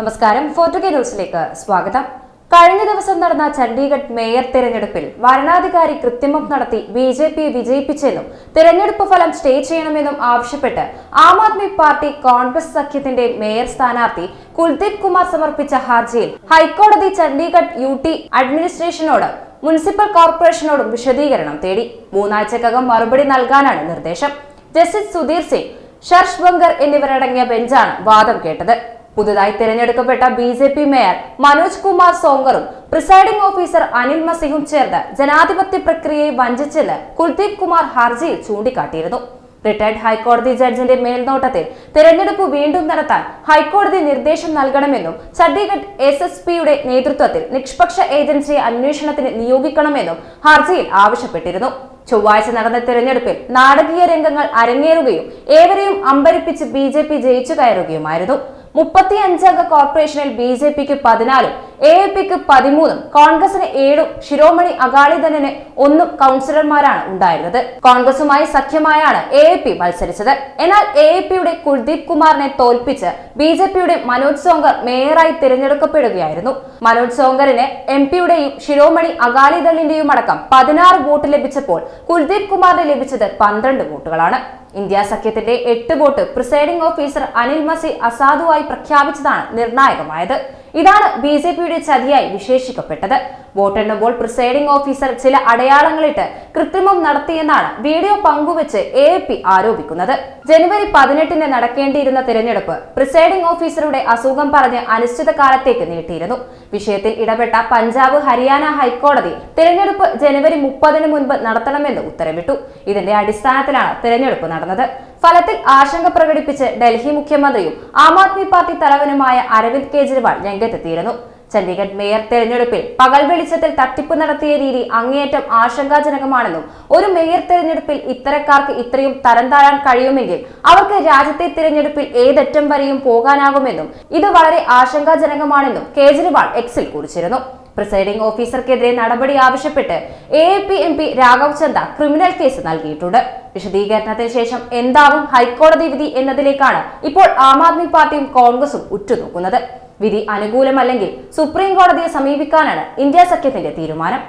നമസ്കാരം. ഫോർട്ടുഗേ ന്യൂസിലേക്ക് സ്വാഗതം. കഴിഞ്ഞ ദിവസം നടന്ന ചണ്ഡീഗഡ് മേയർ തെരഞ്ഞെടുപ്പിൽ വരണാധികാരി കൃത്രിമം നടത്തി ബി ജെ പിയെ വിജയിപ്പിച്ചെന്നും തെരഞ്ഞെടുപ്പ് ഫലം സ്റ്റേ ചെയ്യണമെന്നും ആവശ്യപ്പെട്ട് ആം ആദ്മി പാർട്ടി കോൺഗ്രസ് സഖ്യത്തിന്റെ മേയർ സ്ഥാനാർത്ഥി കുൽദീപ് കുമാർ സമർപ്പിച്ച ഹർജിയിൽ ഹൈക്കോടതി ചണ്ഡീഗഡ് യു ടി അഡ്മിനിസ്ട്രേഷനോട് മുനിസിപ്പൽ കോർപ്പറേഷനോടും വിശദീകരണം തേടി. മൂന്നാഴ്ചക്കകം മറുപടി നൽകാനാണ് നിർദ്ദേശം. ജസ്റ്റിസ് സുധീർ സിംഗ് ഷർഷ് ബങ്കർ എന്നിവരടങ്ങിയ ബെഞ്ചാണ് വാദം കേട്ടത്. പുതുതായി തിരഞ്ഞെടുക്കപ്പെട്ട B J P mayor Manoj Kumar സോങ്കറും presiding officer Anil മസിഹും ചേർന്ന് ജനാധിപത്യ പ്രക്രിയയെ വഞ്ചിച്ചെന്ന് കുൽദീപ് കുമാർ ഹർജിയിൽ ചൂണ്ടിക്കാട്ടിയിരുന്നു. റിട്ടയർഡ് ഹൈക്കോടതി ജഡ്ജിന്റെ മേൽനോട്ടത്തിൽ തെരഞ്ഞെടുപ്പ് വീണ്ടും നടത്താൻ ഹൈക്കോടതി നിർദ്ദേശം നൽകണമെന്നും ചണ്ഡീഗഡ് എസ് എസ് പിയുടെ നേതൃത്വത്തിൽ നിഷ്പക്ഷ ഏജൻസിയെ അന്വേഷണത്തിന് നിയോഗിക്കണമെന്നും ഹർജിയിൽ ആവശ്യപ്പെട്ടിരുന്നു. ചൊവ്വാഴ്ച നടന്ന തെരഞ്ഞെടുപ്പിൽ നാടകീയ രംഗങ്ങൾ അരങ്ങേറുകയും ഏവരെയും അമ്പരിപ്പിച്ച് ബി ജയിച്ചു കയറുകയുമായിരുന്നു. മുപ്പത്തി അഞ്ചംഗ കോർപ്പറേഷനിൽ ബി ജെ പിക്ക് പതിനാലും എ എ പിക്ക് പതിമൂന്നും കോൺഗ്രസിന് ഏഴും ശിരോമണി അകാലിദലിന് ഒന്നും കൗൺസിലർമാരാണ് ഉണ്ടായിരുന്നത്. കോൺഗ്രസുമായി സഖ്യമായാണ് എ എ പി മത്സരിച്ചത്. എന്നാൽ എ എ പിയുടെ കുൽദീപ് കുമാറിനെ തോൽപ്പിച്ച് ബി ജെ പിയുടെ മനോജ് സോങ്കർ മേയറായി തിരഞ്ഞെടുക്കപ്പെടുകയായിരുന്നു. മനോജ് സോങ്കറിന് എം പിയുടെയും ശിരോമണി അകാലിദളിന്റെയും അടക്കം പതിനാറ് വോട്ട് ലഭിച്ചപ്പോൾ കുൽദീപ് കുമാറിന് ലഭിച്ചത് പന്ത്രണ്ട് വോട്ടുകളാണ്. ഇന്ത്യ സഖ്യത്തിന്റെ എട്ട് vote presiding officer Anil Masih അസാധുവായി പ്രഖ്യാപിച്ചതാണ് നിർണായകമായത്. ഇതാണ് ബി ജെ പിയുടെ ചതിയായി വിശേഷിക്കപ്പെട്ടത്. വോട്ടെണ്ണുമ്പോൾ പ്രിസൈഡിംഗ് ഓഫീസർ ചില അടയാളങ്ങളിട്ട് കൃത്രിമം നടത്തിയെന്നാണ് വീഡിയോ പങ്കുവച്ച് എ പി ആരോപിക്കുന്നത്. ജനുവരി പതിനെട്ടിന് നടക്കേണ്ടിയിരുന്ന തിരഞ്ഞെടുപ്പ് പ്രിസൈഡിംഗ് ഓഫീസറുടെ അസുഖം പറഞ്ഞ് അനിശ്ചിതകാലത്തേക്ക് നീട്ടിയിരുന്നു. വിഷയത്തിൽ ഇടപെട്ട പഞ്ചാബ് ഹരിയാന ഹൈക്കോടതി തിരഞ്ഞെടുപ്പ് ജനുവരി മുപ്പതിന് മുൻപ് നടത്തണമെന്ന് ഉത്തരവിട്ടു. ഇതിന്റെ അടിസ്ഥാനത്തിലാണ് തിരഞ്ഞെടുപ്പ് നടന്നത്. ഫലത്തിൽ ആശങ്ക പ്രകടിപ്പിച്ച് ഡൽഹി മുഖ്യമന്ത്രിയും ആം ആദ്മി പാർട്ടി തലവനുമായ അരവിന്ദ് കെജ്രിവാൾ രംഗത്തെത്തിയിരുന്നു. ചണ്ഡീഗഡ് മേയർ തെരഞ്ഞെടുപ്പിൽ പകൽ വെളിച്ചത്തിൽ തട്ടിപ്പ് നടത്തിയ രീതി അങ്ങേയറ്റം ആശങ്കാജനകമാണെന്നും ഒരു മേയർ തെരഞ്ഞെടുപ്പിൽ ഇത്തരക്കാർക്ക് ഇത്രയും തരം താഴാൻ കഴിയുമെങ്കിൽ അവർക്ക് രാജ്യത്തെ തിരഞ്ഞെടുപ്പിൽ ഏതറ്റം വരെയും പോകാനാകുമെന്നും ഇത് വളരെ ആശങ്കാജനകമാണെന്നും കേജ്രിവാൾ എക്സിൽ കുറിച്ചിരുന്നു. പ്രിസൈഡിംഗ് ഓഫീസർക്കെതിരെ നടപടി ആവശ്യപ്പെട്ട് A P M P Raghav Chadha criminal case നൽകിയിട്ടുണ്ട്. വിശദീകരണത്തിന് ശേഷം എന്താവും ഹൈക്കോടതി വിധി എന്നതിലേക്കാണ് ഇപ്പോൾ ആം ആദ്മി പാർട്ടിയും കോൺഗ്രസും ഉറ്റുനോക്കുന്നത്. വിധി അനുകൂലമല്ലെങ്കിൽ സുപ്രീം കോടതിയെ സമീപിക്കാനാണ് ഇന്ത്യ സഖ്യത്തിന്റെ തീരുമാനം.